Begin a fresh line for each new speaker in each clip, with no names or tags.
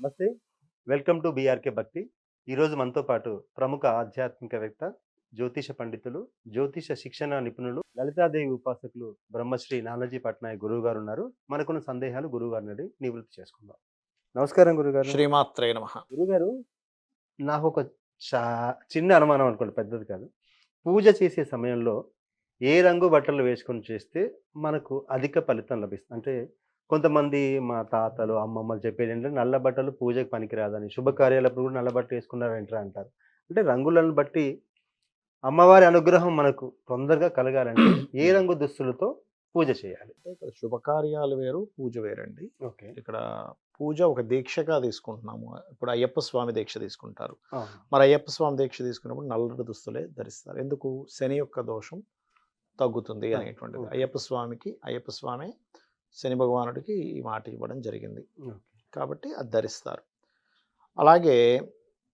నమస్తే. Welcome to BRK భక్తి. ఈరోజు మనతో పాటు ప్రముఖ ఆధ్యాత్మికవేత్త జ్యోతిష పండితులు జ్యోతిష శిక్షణ నిపుణులు లలితాదేవి ఉపాసకులు బ్రహ్మశ్రీ నానాజీ పట్నాయక్ గురువు గారు ఉన్నారు. మనకున్న సందేహాలు గురువు గారిని అడిగి నివృత్తి చేసుకుందాం. నమస్కారం గురుగారు
శ్రీమాత్రే నమ.
గురుగారు నాకు ఒక చా చిన్న అనుమానం అనుకోండి పెద్దది కాదు. పూజ చేసే సమయంలో ఏ రంగు బట్టలు వేసుకొని చేస్తే మనకు అధిక ఫలితం లభిస్తుంది? అంటే కొంతమంది మా తాతలు అమ్మమ్మలు చెప్పేది ఏంటంటే నల్ల బట్టలు పూజకి పనికిరాదని శుభకార్యాలప్పుడు కూడా నల్ల బట్టలు వేసుకున్నారంటారా అంటారు. అంటే రంగులను బట్టి అమ్మవారి అనుగ్రహం మనకు తొందరగా కలగాలంటే ఏ రంగు దుస్తులతో పూజ చేయాలి?
శుభకార్యాలు వేరు పూజ వేరండి.
ఓకే.
ఇక్కడ పూజ ఒక దీక్షగా తీసుకుంటున్నాము. ఇప్పుడు అయ్యప్ప స్వామి దీక్ష తీసుకుంటారు. మరి అయ్యప్ప స్వామి దీక్ష తీసుకున్నప్పుడు నల్లటి దుస్తులే ధరిస్తారు. ఎందుకు? శని యొక్క దోషం తగ్గుతుంది అనేటువంటిది. అయ్యప్ప స్వామికి అయ్యప్ప స్వామి శని భగవానుడికి ఈ మాట ఇవ్వడం జరిగింది. కాబట్టి అది ధరిస్తారు. అలాగే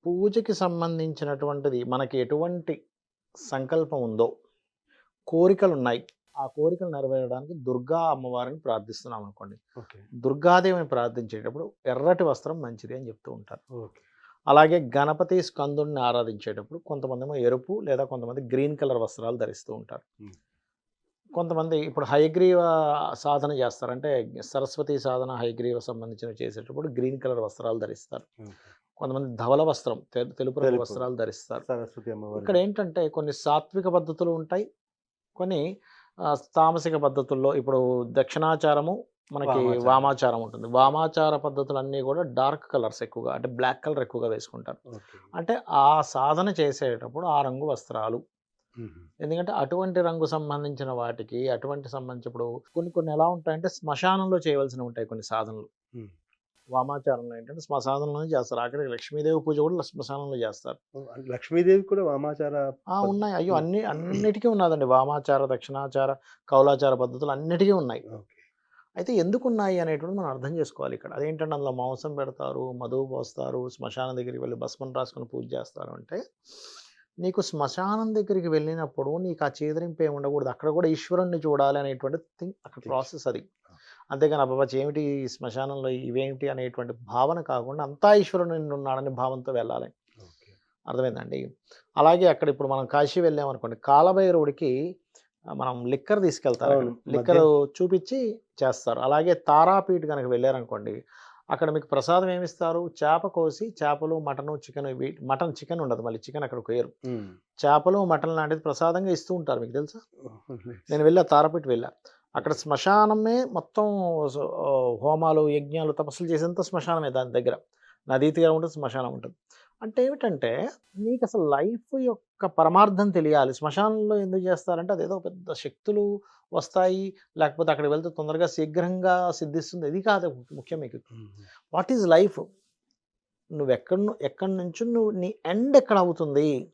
పూజకి సంబంధించినటువంటిది మనకి ఎటువంటి సంకల్పం ఉందో కోరికలు ఉన్నాయి ఆ కోరికలు నెరవేరడానికి దుర్గా అమ్మవారిని ప్రార్థిస్తున్నాం అనుకోండి. దుర్గాదేవిని ప్రార్థించేటప్పుడు ఎర్రటి వస్త్రం మంచిది అని చెప్తూ ఉంటారు. అలాగే గణపతి స్కందుని ఆరాధించేటప్పుడు కొంతమంది ఏమో ఎరుపు లేదా కొంతమంది గ్రీన్ కలర్ వస్త్రాలు ధరిస్తూ ఉంటారు. కొంతమంది ఇప్పుడు హయగ్రీవ సాధన చేస్తారు. అంటే సరస్వతి సాధన హయగ్రీవ సంబంధించినవి చేసేటప్పుడు గ్రీన్ కలర్ వస్త్రాలు ధరిస్తారు. కొంతమంది ధవల వస్త్రం తెలుపు రంగు. వస్త్రాలు ధరిస్తారు. ఇక్కడ ఏంటంటే కొన్ని సాత్విక పద్ధతులు ఉంటాయి. కొన్ని తామసిక పద్ధతుల్లో ఇప్పుడు దక్షిణాచారము మనకి
వామాచారం.
ఉంటుంది. వామాచార పద్ధతులన్నీ కూడా డార్క్ కలర్స్ ఎక్కువగా అంటే బ్లాక్ కలర్ ఎక్కువగా వేసుకుంటారు. అంటే ఆ సాధన చేసేటప్పుడు ఆ రంగు వస్త్రాలు. ఎందుకంటే అటువంటి రంగు సంబంధించిన వాటికి అటువంటి సంబంధించి ఇప్పుడు కొన్ని కొన్ని ఎలా ఉంటాయంటే శ్మశానంలో చేయవలసినవి ఉంటాయి కొన్ని సాధనలు. వామాచారంలో ఏంటంటే శ్మశానంలోనే చేస్తారు. అక్కడికి లక్ష్మీదేవి పూజ కూడా శ్మశానంలో చేస్తారు.
లక్ష్మీదేవి కూడా వామాచార
ఉన్నాయి. అయ్యో. అన్ని అన్నిటికీ ఉన్నదండి. వామాచార దక్షిణాచార కౌలాచార పద్ధతులు అన్నిటికీ ఉన్నాయి. అయితే ఎందుకు ఉన్నాయి అనేటువంటి మనం అర్థం చేసుకోవాలి ఇక్కడ. అదేంటంటే అందులో మాంసం పెడతారు మధువు పోస్తారు శ్మశానం దగ్గరికి వెళ్ళి భస్మం రాసుకొని పూజ చేస్తారు అంటే నీకు శ్మశానం దగ్గరికి వెళ్ళినప్పుడు నీకు ఆ చేదరింపు ఏమి ఉండకూడదు. అక్కడ కూడా ఈశ్వరుణ్ణి చూడాలి అనేటువంటి థింగ్ అక్కడ. ప్రాసెస్ అది. అంతేగాని అబ్బాబా ఏమిటి ఈ శ్మశానంలో ఇవేమిటి అనేటువంటి భావన కాకుండా అంతా ఈశ్వరుడు నిన్ను ఉన్నాడనే భావంతో వెళ్ళాలి. అర్థమైందండి? అలాగే అక్కడ ఇప్పుడు మనం కాశీ వెళ్ళామనుకోండి కాలభైరవుడికి మనం లిక్కర్ తీసుకెళ్తారు లిక్కర్ చూపించి చేస్తారు. అలాగే తారాపీఠ్ కనుక వెళ్ళారనుకోండి అక్కడ మీకు ప్రసాదం ఏమిస్తారు? చేప కోసి చేపలు మటను చికెన్ మటన్ చికెన్ ఉండదు. మళ్ళీ చికెన్ అక్కడ కోయరు. చేపలు మటన్ లాంటిది ప్రసాదంగా ఇస్తూ ఉంటారు. మీకు తెలుసా. నేను వెళ్ళా తారాపీఠ్ వెళ్ళా. అక్కడ శ్మశానమే మొత్తం హోమాలు యజ్ఞాలు తపస్సులు చేసేంత శ్మశానమే దాని దగ్గర. నదీ తీరం ఉంటుంది శ్మశానం ఉంటుంది. అంటే ఏమిటంటే నీకు అసలు లైఫ్ యొక్క పరమార్థం తెలియాలి. శ్మశానంలో ఎందుకు చేస్తారంటే అదేదో పెద్ద శక్తులు వస్తాయి. లేకపోతే అక్కడికి వెళ్తే తొందరగా శీఘ్రంగా సిద్ధిస్తుంది. ఇది కాదు ముఖ్యం మీకు. What is life? నువ్వు ఎక్కడ ఎక్కడి నుంచి నువ్వు నీ ఎండ్ ఎక్కడ అవుతుంది?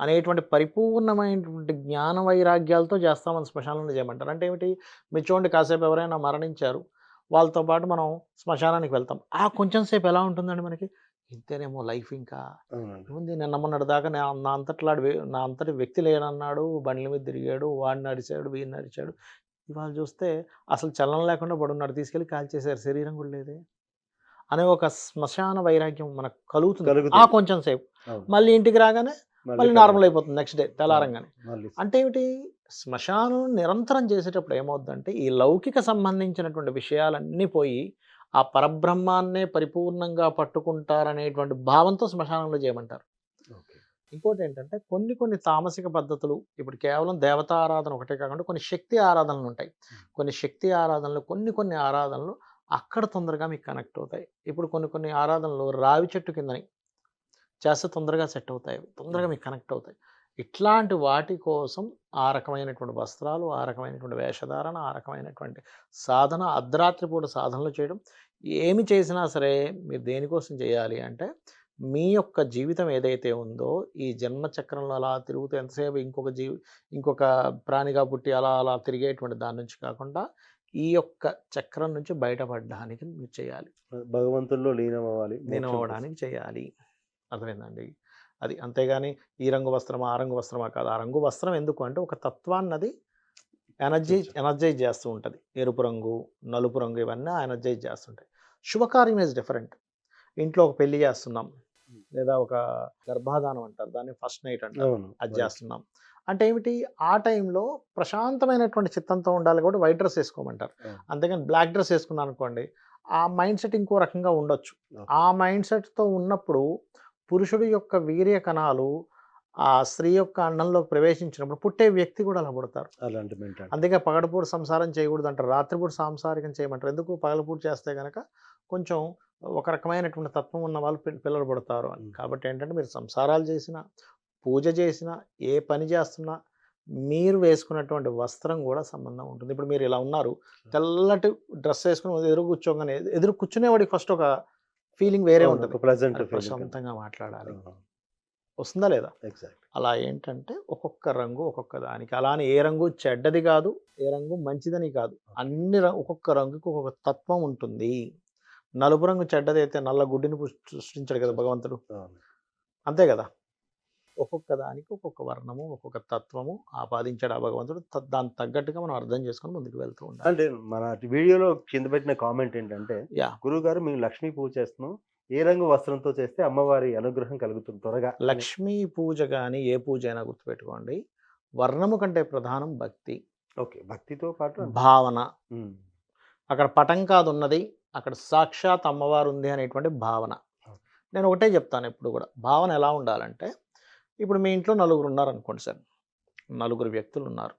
అనేటువంటి పరిపూర్ణమైనటువంటి జ్ఞాన వైరాగ్యాలతో చేస్తామని శ్మశానంలో చేయమంటారు. అంటే ఏమిటి? మీరు చూడండి కాసేపు ఎవరైనా మరణించారు. వాళ్ళతో పాటు మనం శ్మశానానికి వెళ్తాం. ఆ కొంచెం సేపు ఎలా ఉంటుందండి మనకి? ఇంతేనేమో లైఫ్ ఇంకా. ఉంది నిన్న మొన్నటి దాకా నా అంతట్లాడు వే- నా అంతటి వ్యక్తి లేనన్నాడు బండ్ల మీద తిరిగాడు వాడిని నడిచాడు వీడిని నడిచాడు ఇవాళ చూస్తే అసలు చలనం లేకుండా పడున్నాడు తీసుకెళ్ళి కాల్చేశారు శరీరం కూడా లేదే అనే ఒక శ్మశాన వైరాగ్యం మనకు కలుగుతుంది. ఆ కొంచెం సేపు. మళ్ళీ ఇంటికి రాగానే మళ్ళీ నార్మల్ అయిపోతుంది నెక్స్ట్ డే తెల్లారంగానే. అంటే ఏమిటి? శ్మశానం నిరంతరం చేసేటప్పుడు ఏమవుద్దంటే ఈ లౌకిక సంబంధించినటువంటి విషయాలన్నీ పోయి ఆ పరబ్రహ్మాన్నే పరిపూర్ణంగా పట్టుకుంటారనేటువంటి భావంతో శ్మశానంలో చేయమంటారు. ఇంకోటి ఏంటంటే కొన్ని కొన్ని తామసిక పద్ధతులు ఇప్పుడు కేవలం దేవతా ఆరాధన ఒకటే కాకుండా కొన్ని శక్తి ఆరాధనలు ఉంటాయి. కొన్ని శక్తి ఆరాధనలు కొన్ని కొన్ని ఆరాధనలు అక్కడ తొందరగా మీకు కనెక్ట్ అవుతాయి. ఇప్పుడు కొన్ని కొన్ని ఆరాధనలు రావి చెట్టు కిందని చేస్తే తొందరగా సెట్ అవుతాయి అవి. తొందరగా మీకు కనెక్ట్ అవుతాయి. ఇట్లాంటి వాటి కోసం ఆ రకమైనటువంటి వస్త్రాలు ఆ రకమైనటువంటి వేషధారణ ఆ రకమైనటువంటి సాధన అర్ధరాత్రి పూట సాధనలు చేయడం ఏమి చేసినా సరే మీరు దేనికోసం చేయాలి అంటే మీ యొక్క జీవితం ఏదైతే ఉందో ఈ జన్మ చక్రంలో అలా తిరుగుతూ ఎంతసేపు ఇంకొక జీవి ఇంకొక ప్రాణిగా పుట్టి అలా అలా తిరిగేటువంటి దాని నుంచి కాకుండా ఈ యొక్క చక్రం నుంచి బయటపడడానికి మీరు చేయాలి.
భగవంతుల్లో లీనం అవ్వాలి మోక్షం
అవ్వడానికి చేయాలి. అర్థమైందండి అది అంతేగాని ఈ రంగు వస్త్రమా ఆ రంగు వస్త్రమా కాదు. ఆ రంగు వస్త్రం ఎందుకు అంటే ఒక తత్వాన్నది ఎనర్జీ
సూచన.
ఎనర్జైజ్ చేస్తూ ఉంటుంది. ఎరుపు రంగు నలుపు రంగు ఇవన్నీ ఎనర్జైజ్ చేస్తుంటాయి శుభకార్యం ఈజ్ డిఫరెంట్ ఇంట్లో ఒక పెళ్ళి చేస్తున్నాం లేదా ఒక గర్భాధానం అంటారు. దాన్ని ఫస్ట్ నైట్ అంటారు. అది చేస్తున్నాం. అంటే ఏమిటి? ఆ టైంలో ప్రశాంతమైనటువంటి చిత్తంతో ఉండాలి కాబట్టి వైట్ డ్రెస్ వేసుకోమంటారు. అంతేగాని బ్లాక్ డ్రెస్ వేసుకున్నాను అనుకోండి ఆ మైండ్ సెట్ ఇంకో రకంగా ఉండొచ్చు. ఆ మైండ్ సెట్తో ఉన్నప్పుడు పురుషుడి యొక్క వీర్య కణాలు ఆ స్త్రీ యొక్క అన్నంలోకి ప్రవేశించినప్పుడు పుట్టే వ్యక్తి కూడా అలా పుడతారు.
అలాంటి
అందుకే పగడపూట సంసారం చేయకూడదు అంటారు రాత్రిపూట సంసారికం చేయమంటారు. ఎందుకు పగలపూట చేస్తే కనుక కొంచెం ఒక రకమైనటువంటి తత్వం ఉన్న వాళ్ళు పిల్ల- పిల్లలు పుడతారు అని. కాబట్టి ఏంటంటే మీరు సంసారాలు చేసినా పూజ చేసినా ఏ పని చేస్తున్నా మీరు వేసుకున్నటువంటి వస్త్రం కూడా సంబంధం ఉంటుంది. ఇప్పుడు మీరు ఇలా ఉన్నారు. తెల్లటి డ్రెస్ వేసుకుని ఎదురు కూర్చోగానే ఎదురు కూర్చునేవాడికి ఫస్ట్ ఒక ఫీలింగ్ వేరే ఉంటుంది.
ప్లెజెంట్
అరే ప్రశాంతంగా మాట్లాడాలి. వస్తుందా లేదా?
ఎగ్జాక్ట్
అలా ఏంటంటే ఒక్కొక్క రంగు ఒక్కొక్క దానికి. అలానే ఏ రంగు చెడ్డది కాదు ఏ రంగు మంచిదని కాదు. అన్ని ఒక్కొక్క రంగుకి ఒక్కొక్క తత్వం ఉంటుంది. నలుపు రంగు చెడ్డది అయితే నల్ల గుడ్డిని సృష్టించాడు కదా భగవంతుడు. అంతే కదా? ఒక్కొక్క దానికి ఒక్కొక్క వర్ణము ఒక్కొక్క తత్వము ఆపాదించాడు ఆ భగవంతుడు. దానికి తగ్గట్టుగా మనం అర్థం చేసుకొని ముందుకు వెళ్తూ ఉండాలి.
అంటే మన వీడియోలో కింద పెట్టిన కామెంట్ ఏంటంటే
యా.
గురువు గారు మేము లక్ష్మీ పూజ చేస్తున్నాం. ఏ రంగు వస్త్రంతో చేస్తే అమ్మవారి అనుగ్రహం కలుగుతుంది త్వరగా.
లక్ష్మీ పూజ కానీ ఏ పూజ అయినా గుర్తుపెట్టుకోండి. వర్ణము కంటే ప్రధానం భక్తి.
ఓకే. భక్తితో పాటు
భావన. అక్కడ పటం కాదు ఉన్నది అక్కడ సాక్షాత్ అమ్మవారు ఉంది అనేటువంటి భావన. నేను ఒకటే చెప్తాను ఇప్పుడు కూడా. భావన ఎలా ఉండాలంటే ఇప్పుడు మీ ఇంట్లో నలుగురు ఉన్నారు అనుకోండి సార్. నలుగురు వ్యక్తులు ఉన్నారు.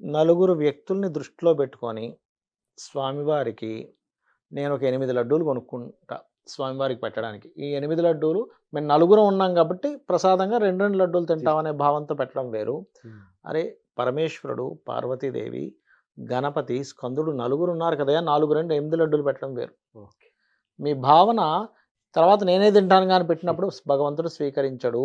నలుగురు వ్యక్తుల్ని దృష్టిలో పెట్టుకొని స్వామివారికి నేను ఒక ఎనిమిది లడ్డూలు కొనుక్కుంటా స్వామివారికి పెట్టడానికి. ఈ ఎనిమిది లడ్డూలు మేము నలుగురు ఉన్నాం కాబట్టి ప్రసాదంగా రెండు రెండు లడ్డూలు తింటామనే భావంతో పెట్టడం వేరు. అరే పరమేశ్వరుడు పార్వతీదేవి గణపతి స్కందుడు నలుగురు ఉన్నారు కదా నాలుగు రెండు ఎనిమిది లడ్డూలు పెట్టడం వేరు. మీ భావన తర్వాత నేనే తింటాను కానీ పెట్టినప్పుడు భగవంతుడు స్వీకరించడు.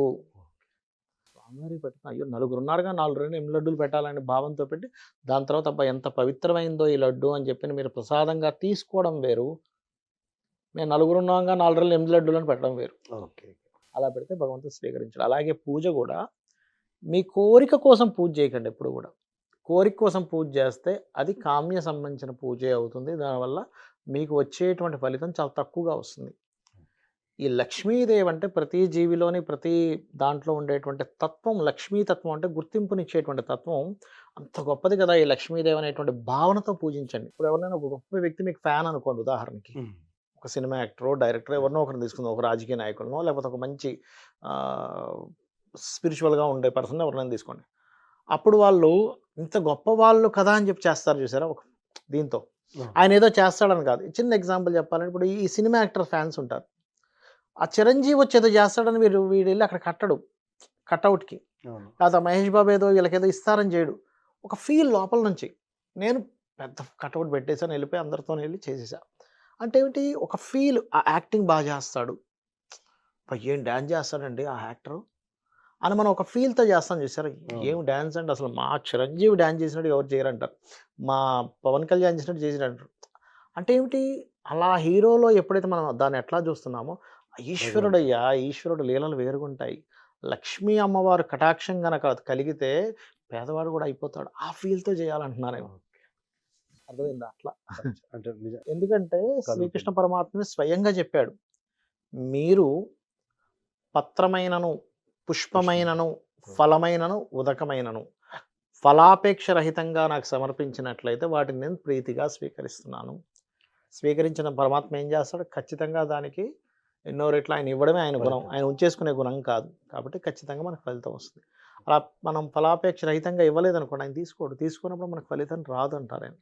స్వామివారి పెట్టిన అయ్యో నలుగురు ఉన్నారుగా నాలుగు రెండు ఎనిమిది లడ్డూలు పెట్టాలనే భావంతో పెట్టి దాని తర్వాత అబ్బా ఎంత పవిత్రమైందో ఈ లడ్డు అని చెప్పి మీరు ప్రసాదంగా తీసుకోవడం వేరు. మేము నలుగురు ఉన్నాగా నాలుగు రెండు ఎనిమిది లడ్డూలు అని పెట్టడం వేరు.
ఓకే.
అలా పెడితే భగవంతుడు స్వీకరించాడు. అలాగే పూజ కూడా మీ కోరిక కోసం పూజ చేయకండి ఎప్పుడు కూడా. కోరిక కోసం పూజ చేస్తే అది కామ్య సంబంధించిన పూజే అవుతుంది. దానివల్ల మీకు వచ్చేటువంటి ఫలితం చాలా తక్కువగా వస్తుంది. ఈ లక్ష్మీదేవి అంటే ప్రతి జీవిలోని ప్రతి దాంట్లో ఉండేటువంటి తత్వం లక్ష్మీ తత్వం అంటే గుర్తింపునిచ్చేటువంటి తత్వం అంత గొప్పది కదా ఈ లక్ష్మీదేవి అనేటువంటి భావనతో పూజించండి. ఇప్పుడు ఎవరైనా ఒక గొప్ప వ్యక్తి మీకు ఫ్యాన్ అనుకోండి ఉదాహరణకి. ఒక సినిమా యాక్టరో డైరెక్టర్ ఎవరినో ఒకరిని తీసుకుందాం ఒక రాజకీయ నాయకులనో లేకపోతే ఒక మంచి స్పిరిచువల్గా ఉండే పర్సన్ ఎవరినైనా తీసుకోండి. అప్పుడు వాళ్ళు ఇంత గొప్ప వాళ్ళు కదా అని చెప్పి చేస్తారు చూసారా? ఒక దీంతో. ఆయన ఏదో చేస్తాడని కాదు. చిన్న ఎగ్జాంపుల్ చెప్పాలంటే ఇప్పుడు ఈ సినిమా యాక్టర్ ఫ్యాన్స్ ఉంటారు. ఆ చిరంజీవి వచ్చి ఏదో చేస్తాడని వీడు వీడు వెళ్ళి అక్కడ కట్టడు. కట్అవుట్కి. లేదా మహేష్ బాబు ఏదో వీళ్ళకేదో ఇస్తారని చేయడు. ఒక ఫీల్ లోపల నుంచి నేను పెద్ద కట్అవుట్ పెట్టేసాను వెళ్ళిపోయి అందరితో వెళ్ళి చేసేసా. అంటే ఏమిటి? ఒక ఫీల్ ఆ యాక్టింగ్ బాగా చేస్తాడు. ఏం డ్యాన్స్ చేస్తాడండి ఆ యాక్టర్? అని మనం ఒక ఫీల్తో చేస్తాం చూసారు. ఏం డ్యాన్స్ అంటే అసలు మా చిరంజీవి డ్యాన్స్ చేసినట్టు ఎవరు చేయరంటారు. మా పవన్ కళ్యాణ్ చేసినట్టు చేసినట్టు. అంటే ఏమిటి? అలా హీరోలో ఎప్పుడైతే మనం దాన్ని ఎట్లా చూస్తున్నామో ఈశ్వరుడయ్యా ఈశ్వరుడు లీలలు వేరుగుంటాయి. లక్ష్మీ అమ్మవారు కటాక్షం గనక కలిగితే పేదవాడు కూడా అయిపోతాడు. ఆ ఫీల్తో చేయాలంటున్నారేమో. అర్థమైందా? అట్లా.
అంటే నిజం
ఎందుకంటే శ్రీకృష్ణ పరమాత్మ స్వయంగా చెప్పాడు. మీరు పత్రమైనను పుష్పమైనను ఫలమైనను ఉదకమైనను ఫలాపేక్ష రహితంగా నాకు సమర్పించినట్లయితే వాటిని నేను ప్రీతిగా స్వీకరిస్తున్నాను. స్వీకరించిన పరమాత్మ ఏం చేస్తాడు? ఖచ్చితంగా దానికి ఎన్నో రెట్లు ఆయన ఇవ్వడమే ఆయన గుణం. ఆయన ఉంచేసుకునే గుణం కాదు. కాబట్టి ఖచ్చితంగా మనకు ఫలితం వస్తుంది. అలా మనం ఫలాపేక్ష రహితంగా ఇవ్వలేదనుకోండి ఆయన తీసుకోడు. తీసుకున్నప్పుడు మనకు ఫలితం రాదు అంటారు ఆయన.